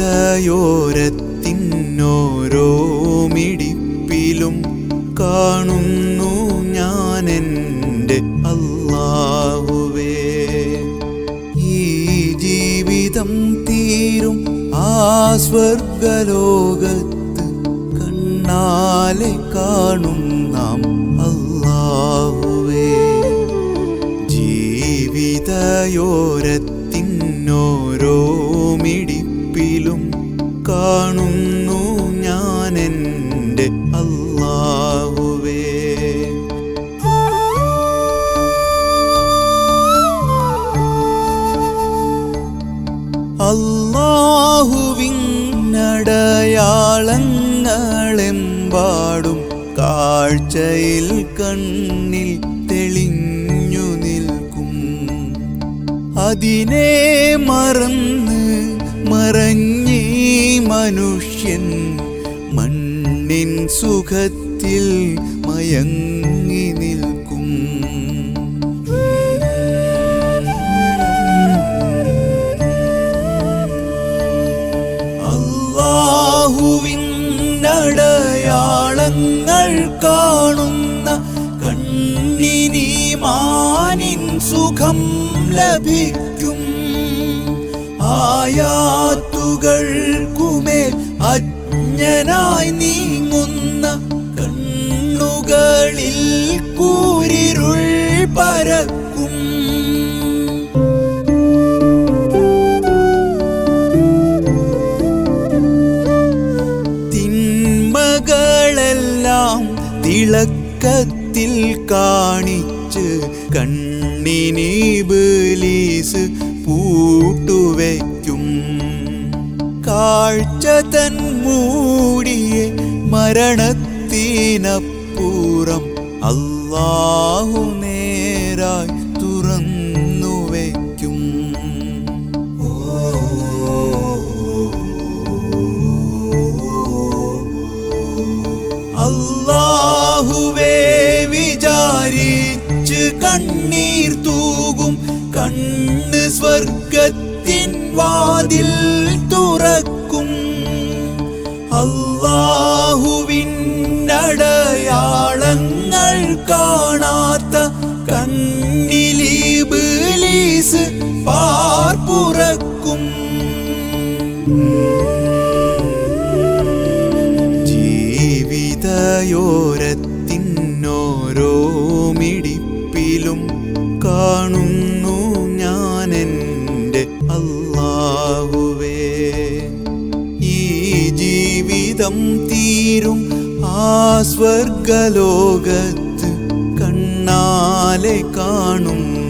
ജീവിതയോരത്തിനോരോ മിടിപ്പിലും കാണുന്നു എന്റെ അല്ലാഹുവേ. ഈ ജീവിതം തീരും ആ സ്വർഗലോകത്ത് കണ്ണാലെ കാണും നാം അല്ലാഹുവേ. ജീവിതയോരത്തിനോരോ മിടിപ്പിലും കാണുന്നു ഞാൻ എന്റെ അല്ലാഹുവേ. അല്ലാഹുവിടയാളങ്ങളെമ്പാടും കാഴ്ചയിൽ കണ്ണിൽ തെളിഞ്ഞു നിൽക്കും. അതിനെ മറന്ന് മറഞ്ഞീ മനുഷ്യൻ മണ്ണിൻ സുഖത്തിൽ മയങ്ങി നിൽക്കും. അള്ളാഹുവിനടയാളങ്ങൾ കാണുന്ന കണ്ണിനി മാനിൻ സുഖം ലഭിക്കും. ആയാത്തുകൾക്കുമേൽ അജ്ഞനായി നീങ്ങുന്ന കണ്ണുകളിൽ കൂരിരുൾ പരക്കും. തിന്മകളെല്ലാം തിളക്കത്തിൽ കാണിച്ച് കണ്ണിനി ബലീസ് പൂട്ടുവയ്ക്കും കാഴ്ച തൻ മൂടിയെ മരണത്തിനപ്പുറം അല്ലാഹു നേരായി തുറന്നു വയ്ക്കും. അല്ലാഹുവേ വിചാരിച്ച് കണ്ണീർ തൂകും കണ്ണ് സ്വർഗത്തിൻ വാതിൽ തുറക്കും. അല്ലാഹുവിനടയാളങ്ങൾ കാണാത്ത കണ്ണിലീസ് പാർപ്പുറക്കും ജീവിതയോരത്തിനോരോ മിടിപ്പിലും കാണുന്നു ജീവിതം തീരും ആ സ്വർഗലോകത്ത് കണ്ണാലെ കാണും നാം അല്ലാഹു